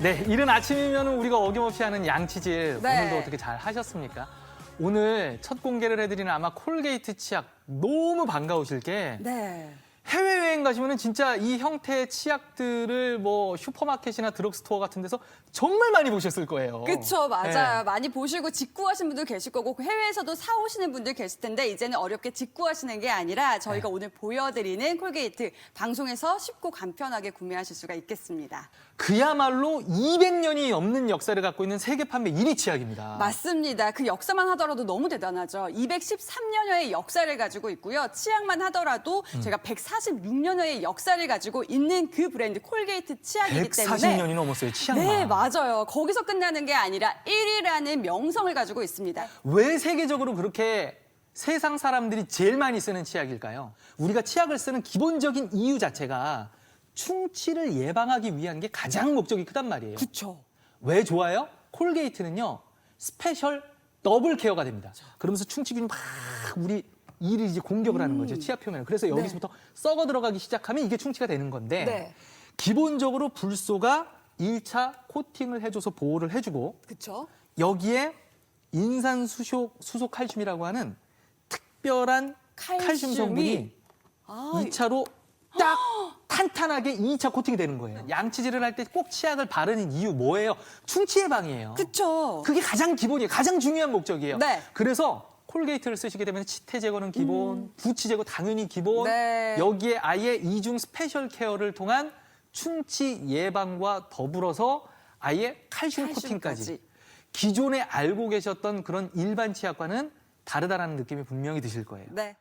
네, 이른 아침이면 우리가 어김없이 하는 양치질 네. 오늘도 어떻게 잘 하셨습니까? 오늘 첫 공개를 해드리는 아마 콜게이트 치약 너무 반가우실 게 네. 해외여행 가시면은 진짜 이 형태의 치약들을 뭐 슈퍼마켓이나 드럭스토어 같은 데서 정말 많이 보셨을 거예요. 그쵸, 맞아요. 네. 많이 보시고 직구하신 분들 계실 거고 해외에서도 사오시는 분들 계실 텐데 이제는 어렵게 직구하시는 게 아니라 저희가 네. 오늘 보여드리는 콜게이트 방송에서 쉽고 간편하게 구매하실 수가 있겠습니다. 그야말로 200년이 넘는 역사를 갖고 있는 세계 판매 1위 치약입니다. 맞습니다. 그 역사만 하더라도 너무 대단하죠. 213년여의 역사를 가지고 있고요. 치약만 하더라도 음. 제가 146년 여의 역사를 가지고 있는 그 브랜드 콜게이트 치약이기 때문에 140년이 넘었어요, 치약만. 네, 맞아요. 거기서 끝나는 게 아니라 1위라는 명성을 가지고 있습니다. 왜 세계적으로 그렇게 세상 사람들이 제일 많이 쓰는 치약일까요? 우리가 치약을 쓰는 기본적인 이유 자체가 충치를 예방하기 위한 게 가장 목적이 크단 말이에요. 그쵸. 왜 좋아요? 콜게이트는요 스페셜 더블 케어가 됩니다. 그러면서 충치균이 막 우리 이를 이제 공격을 하는 거죠 치아 표면을. 그래서 여기서부터 썩어 들어가기 시작하면 이게 충치가 되는 건데 네. 기본적으로 불소가 1차 코팅을 해줘서 보호를 해주고 그쵸. 여기에 인산 수소 수소 칼슘이라고 하는 특별한 칼슘 칼슘이 성분이 아, 2차로 딱 탄탄하게 2차 코팅이 되는 거예요. 양치질을 할 때 꼭 치약을 바르는 이유 뭐예요? 충치 예방이에요. 그쵸. 그게 가장 기본이에요. 가장 중요한 목적이에요. 네. 그래서 콜게이트를 쓰시게 되면 치태 제거는 기본, 부치 제거 당연히 기본, 음. 네. 여기에 아예 이중 스페셜 케어를 통한 충치 예방과 더불어서 아예 칼슘. 코팅까지. 기존에 알고 계셨던 그런 일반 치약과는 다르다라는 느낌이 분명히 드실 거예요. 네.